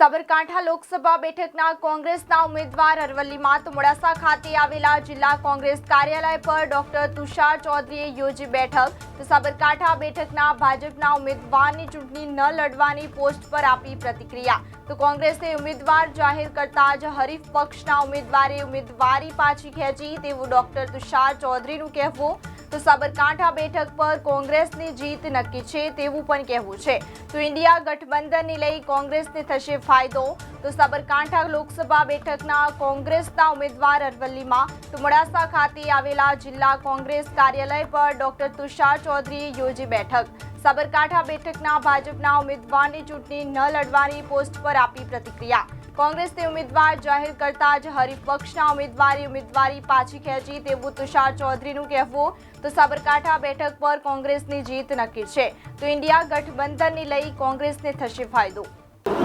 સાબરકાંઠા લોકસભા બેઠકના કોંગ્રેસના ઉમેદવાર અરવલ્લીમાં તો મોડાસા ખાતે આવેલા જિલ્લા કોંગ્રેસ કાર્યાલય પર ડોક્ટર તુષાર ચૌધરીએ યોજી બેઠક. તો સાબરકાંઠા બેઠકના ભાજપના ઉમેદવારની ચૂંટણી ન લડવાની પોસ્ટ પર આપી પ્રતિક્રિયા. તો કોંગ્રેસે ઉમેદવાર જાહેર કરતા જ હરીફ પક્ષના ઉમેદવારે ઉમેદવારી પાછી ખેંચી તેવું ડોક્ટર તુષાર ચૌધરીનું કહેવું. તો સાબરકાંઠા બેઠક પર કોંગ્રેસની જીત નક્કી છે તેવું પણ કહેવું છે. તો ઇન્ડિયા ગઠબંધનને લઈ કોંગ્રેસને થશે ફાયદો. તો સાબરકાંઠા લોકસભા બેઠકના કોંગ્રેસના ઉમેદવાર અરવલ્લીમાં. તો મોડાસા ખાતે આવેલા જિલ્લા કોંગ્રેસ કાર્યાલય પર ડોક્ટર તુષાર ચૌધરીએ યોજી બેઠક. સાબરકાંઠા બેઠકના ભાજપના ઉમેદવારની ચૂંટણી ન લડવાની પોસ્ટ પર આપી પ્રતિક્રિયા. કોંગ્રેસને ઉમેદવાર જાહેર કરતા જ હરિપક્ષના ઉમેદવારી ઉમેદવારી પાછી ખેંચી તેવું તુષાર ચૌધરીનું કહેવું. તો સાબરકાંઠા બેઠક પર કોંગ્રેસની જીત નક્કી છે. તો ઇન્ડિયા ગઠબંધનને લઈ કોંગ્રેસને થશે ફાયદો.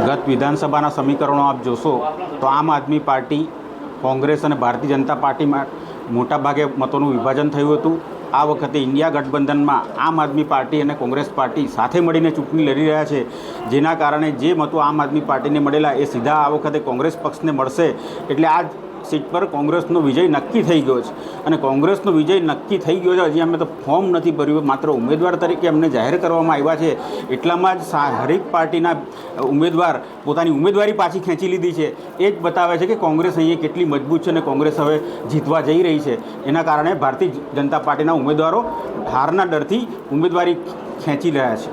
ગત વિધાનસભાના સમીકરણો આપ જોશો, તો આમ આદમી પાર્ટી કોંગ્રેસ અને ભારતીય જનતા પાર્ટીમાં મોટાભાગે મતોનું વિભાજન થયું હતું. આ વખતે ઇન્ડિયા ગઠબંધનમાં આમ આદમી પાર્ટી અને કોંગ્રેસ પાર્ટી સાથે મળીને ચૂંટણી લડી રહ્યા છે. જેના કારણે જે મતો આમ આદમી પાર્ટીને મળેલા એ સીધા આ વખતે કોંગ્રેસ પક્ષને મળશે. એટલે આ સીટ પર કોંગ્રેસનો વિજય નક્કી થઈ ગયો છે. અને કોંગ્રેસનો વિજય નક્કી થઈ ગયો છે, હજી અમે તો ફોર્મ નથી ભર્યું, માત્ર ઉમેદવાર તરીકે અમને જાહેર કરવામાં આવ્યા છે. એટલામાં જ હરેક પાર્ટીના ઉમેદવાર પોતાની ઉમેદવારી પાછી ખેંચી લીધી છે. એ જ બતાવે છે કે કોંગ્રેસ અહીંયા કેટલી મજબૂત છે અને કોંગ્રેસ હવે જીતવા જઈ રહી છે. એના કારણે ભારતીય જનતા પાર્ટીના ઉમેદવારો હારના ડરથી ઉમેદવારી ખેંચી રહ્યા છે.